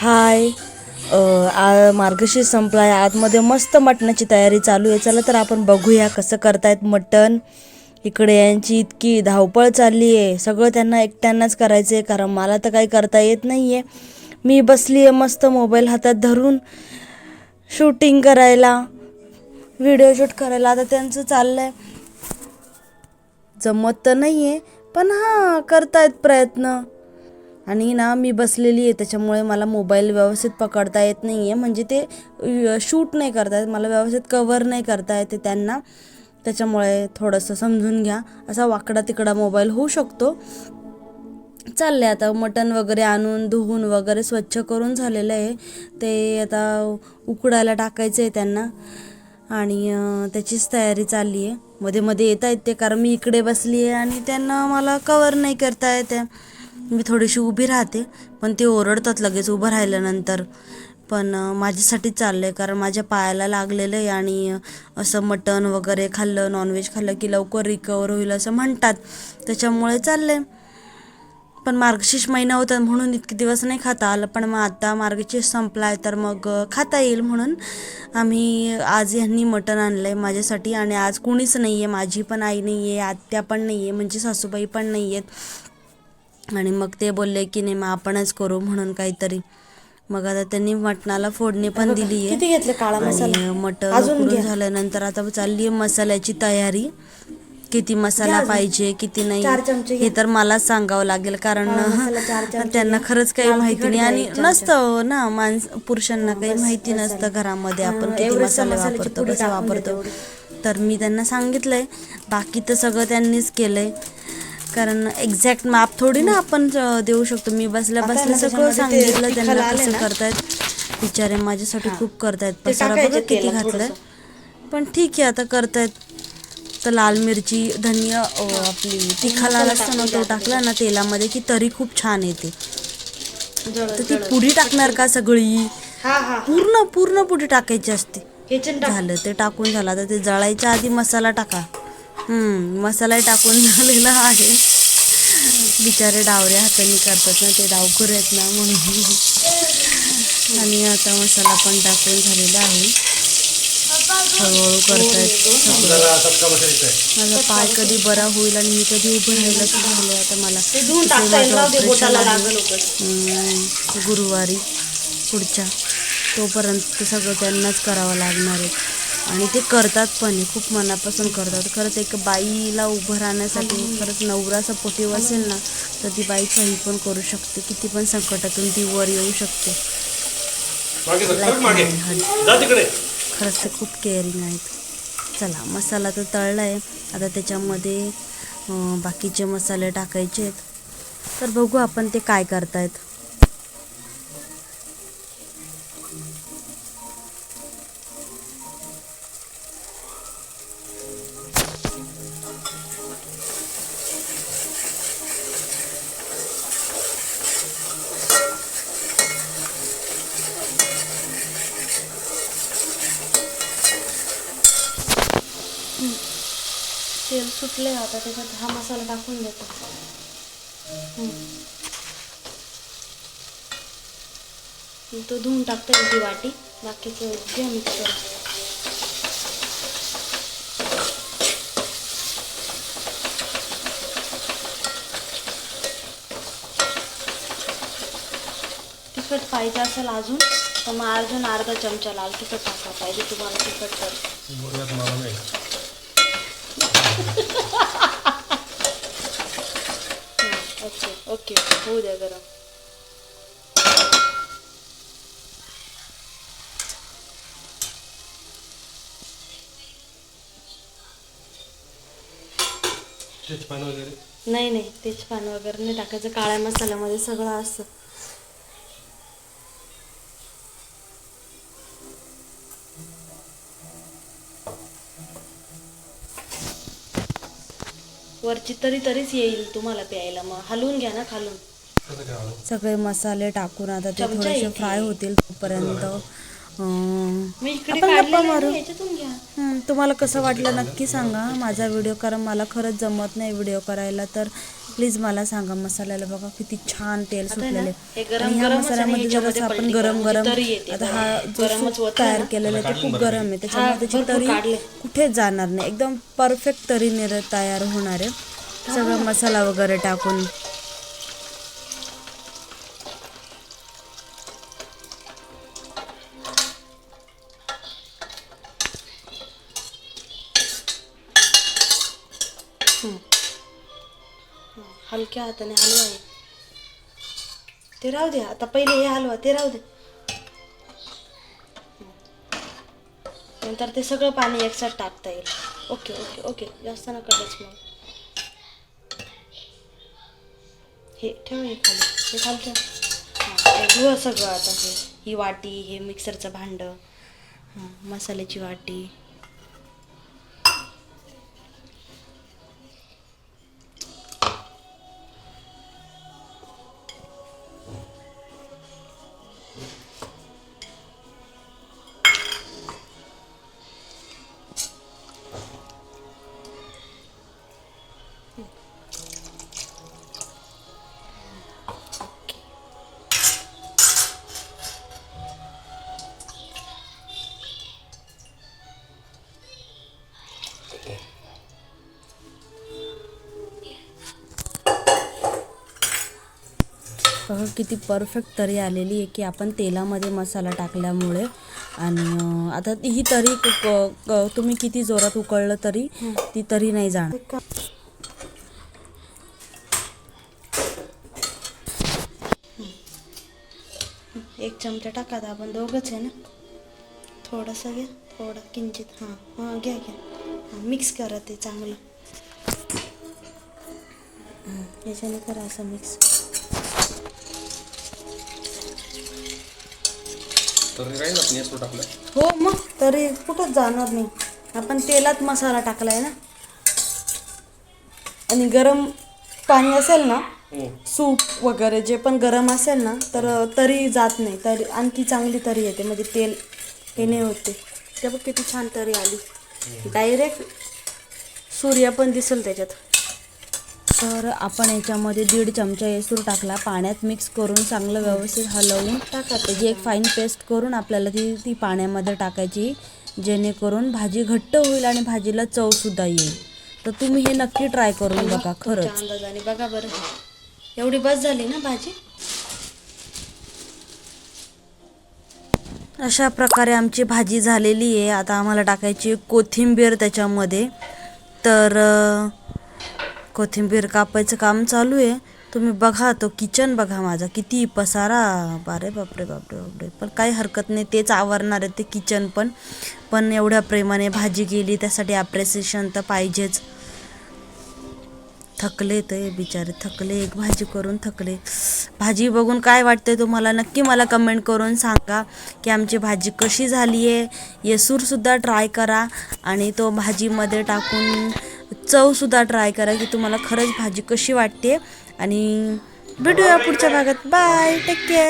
हाय. आ मार्गशीर्ष संपला आहे आतमध्ये मस्त मटणाची तयारी चालू आहे. चला तर आपण बघूया कसं करतायत मटण. इकडे यांची इतकी धावपळ चालली आहे. सगळं त्यांना एकट्यांनाच करायचं आहे कारण मला तर काही करता येत नाही आहे मी बसली आहे मस्त मोबाईल हातात धरून. शूटिंग करायला. व्हिडिओ शूट करायला. आता त्यांचं चाललं आहे जमत तर नाही आहे पण हां करतायत प्रयत्न. आणि ना मी बसलेली आहे त्याच्यामुळे मला मोबाईल व्यवस्थित पकडता येत नाही आहे म्हणजे ते शूट नाही करता येत मला व्यवस्थित कवर नाही करता येते त्यांना. त्याच्यामुळे थोडंसं समजून घ्या. असा वाकडा तिकडा मोबाईल होऊ शकतो. चालले आता मटण वगैरे आणून धुवून वगैरे स्वच्छ करून झालेलं आहे. ते आता उकडायला टाकायचं आहे त्यांना. आणि त्याचीच तयारी चालली आहे. मध्ये मध्ये येत आहेत ते कारण मी इकडे बसली आहे आणि त्यांना मला कवर नाही करता येते मी थोडीशी उभी राहते पण ते ओरडतात लगेच उभं राहिल्यानंतर. पण माझ्यासाठी चाललं आहे कारण माझ्या पायाला लागलेलं आहे आणि असं मटण वगैरे खाल्लं नॉनव्हेज खाल्लं की लवकर रिकवर होईल असं म्हणतात. त्याच्यामुळे चाललं आहे पण मार्गशीर्ष महिना होता म्हणून इतके दिवस नाही खाता आलं पण मग आता मार्गशीर्ष संपला आहे तर मग खाता येईल म्हणून. आम्ही आज ह्यांनी मटण आणलं आहे माझ्यासाठी आणि आज कुणीच नाही आहे माझी पण आई नाही आहे आत्या पण नाही आहे म्हणजे सासूबाई पण नाही आहेत आणि मग ते बोलले की नाही मग आपणच करू म्हणून काहीतरी. मग आता त्यांनी मटणाला फोडणी पण दिली आहे घेतले काळा आणि मटण उकडून झाल्यानंतर आता चालली आहे मसाल्याची तयारी. किती मसाला पाहिजे किती नाही हे तर मलाच सांगावं लागेल कारण त्यांना खरंच काही माहिती नाही आणि नसतं ना माणस पुरुषांना काही माहिती नसतं घरामध्ये. आपण किती मसाले वापरतो कसं वापरतो. तर मी त्यांना सांगितलंय बाकी तर सगळं त्यांनीच केलंय. कारण एक्झॅक्ट माप थोडी ना आपण देऊ शकतो. मी बसल्या बसल्या सगळं सांगितलं त्यांना कसं करतायत. बिचारे माझ्यासाठी खूप करतायत. पसारा बघा किती घातलाय. पण ठीक आहे आता करतायत. तर लाल मिरची धनिया आपली तिखा लाल असतो ना तो टाकला ना तेलामध्ये की तरी खूप छान येते. तर ती पुडी टाकणार का सगळी? पूर्ण पूर्ण पुडी टाकायची असते. झालं ते टाकून झालं. आता ते जळायच्या आधी मसाला टाका. मसाला टाकून झालेला आहे. बिचारे डावऱ्या हाताने करतात ना ते डावखुर आहेत ना म्हणून. आणि आता मसाला पण टाकून झालेला आहे. हळूहळू करतायत माझा पाय कधी बरा होईल आणि मी कधी उभं राहिलं तर झालं आता मला. गुरुवारी पुढच्या तोपर्यंत सगळं त्यांनाच करावं लागणार आहे. आणि ते करतात पण आहे, खूप मनापासून करतात. खरंच एक बाईला उभं राहण्यासाठी खरंच नवरा सपोर्टिव्ह असेल ना तर ती बाई काही पण करू शकते किती पण संकटातून ती वर येऊ शकते. खरंच ते खूप केअरिंग आहेत. चला मसाला तर तळला आहे आता त्याच्यामध्ये बाकीचे मसाले टाकायचे आहेत. तर बघू आपण ते काय करतायत. सुटले आता त्याच्यात हा मसाला टाकून देतो. तो धुवून टाकतो ती वाटी. बाकीचं घ्या मिक्सर तिखट पाहिजे असेल अजून तर मग अजून अर्धा चमचा लाल तिखट टाका पाहिजे तुम्हाला तिखट तर. ओके ओके होऊ द्या गरम तेजपान वगैरे. नाही नाही. तेजपान वगैरे नाही टाकायचं. काळ्या मसाल्यामध्ये सगळं असतं वरची तरी तरीच येईल तुम्हाला प्यायला. मग हलवून घ्या ना खालून. सगळे मसाले टाकून आता ते थोडेसे. फ्राय होतील तोपर्यंत. आपण गप्पा मारू. तुम्हाला कसं वाटलं नक्की सांगा. माझा व्हिडिओ कारण मला खरंच जमत नाही व्हिडिओ करायला तर प्लीज मला सांगा. मसाल्याला बघा किती छान तेल सुटलेले हे गरम आणि ह्या मसाल्यामध्ये जर ह्याच्यामध्ये असं आपण गरम गरम आता. हा जो गरमच सूप तयार. केलेला आहे ते खूप गरम आहे. त्याच्यामुळे हा, त्याची तरी काढले. कुठेच जाणार नाही. एकदम परफेक्ट तरी निर तयार होणार आहे. सगळं मसाला वगैरे टाकून. हलक्या हाताने हलवा आहे. ते राहू दे आता पहिले हे हलवा ते राहू दे. नंतर ते सगळं पाणी एकसाथ टाकता येईल. Okay okay okay. जास्त नका मग हे ठेव हे खाली. हे खाली ठेव. हां धुवा सगळं आता. हे ही वाटी हे मिक्सरचं भांडं. मसाल्याची वाटी. बघा किती परफेक्ट तरी आलेली आहे की आपण तेलामध्ये मसाला टाकल्यामुळे. आणि आता ही तरी क- क- क- तुम्ही किती जोरात उकळलं तरी ती तरी नाही जाणार. एक चमचा टाका आपण दोघंच आहे ना? थोडंसं घ्या थोडं किंचित हां हां घ्या घ्या. मिक्स करा ते चांगलं. याच्याने करा असं मिक्स तर राहील आपण याच टाकलं हो मग तरी कुठंच जाणार नाही. आपण तेलात मसाला टाकलाय ना. आणि गरम पाणी असेल ना हो. सूप वगैरे जे पण गरम असेल ना तर तरी जात नाही. तरी आणखी चांगली तरी येते म्हणजे तेल हे नाही होते ते. बघ किती छान तरी आली. डायरेक्ट सूर्य पण दिसेल त्याच्यात. तर आपण याच्यामध्ये दीड चमचा येसूर टाकला. पाण्यात मिक्स करून चांगलं व्यवस्थित हलवून टाका. त्याची एक फाईन पेस्ट करून आपल्याला ती ती पाण्यामध्ये टाकायची. जेणेकरून भाजी घट्ट होईल आणि भाजीला चवसुद्धा येईल. तर तुम्ही हे नक्की ट्राय करून बघा खरंच. अंदाजाने. बघा बरं. एवढी बस झाली ना भाजी? अशा प्रकारे आमची भाजी झालेली आहे. आता आम्हाला टाकायची कोथिंबीर त्याच्यामध्ये. तर कोथिंबीर कापायचं काम चालू आहे. तुम्ही बघा तो किचन बघा माझा किती पसारा. बारे बापरे बापरे बापरे. पण काही हरकत नाही तेच आवरणार आहे ते किचन पण. पण एवढ्या प्रेमाने भाजी केली त्यासाठी ॲप्रिसिएशन तर पाहिजेच. थकले ते बिचारे थकले एक भाजी करून थकले. भाजी बघून काय वाटतंय तुम्हाला? नक्की मला कमेंट करून सांगा की आमची भाजी कशी झाली आहे येसूरसुद्धा ट्राय करा आणि तो भाजीमध्ये टाकून चवसुद्धा ट्राय करा की तुम्हाला खरंच भाजी कशी वाटते. आणि भेटूया पुढच्या भागात. Bye take care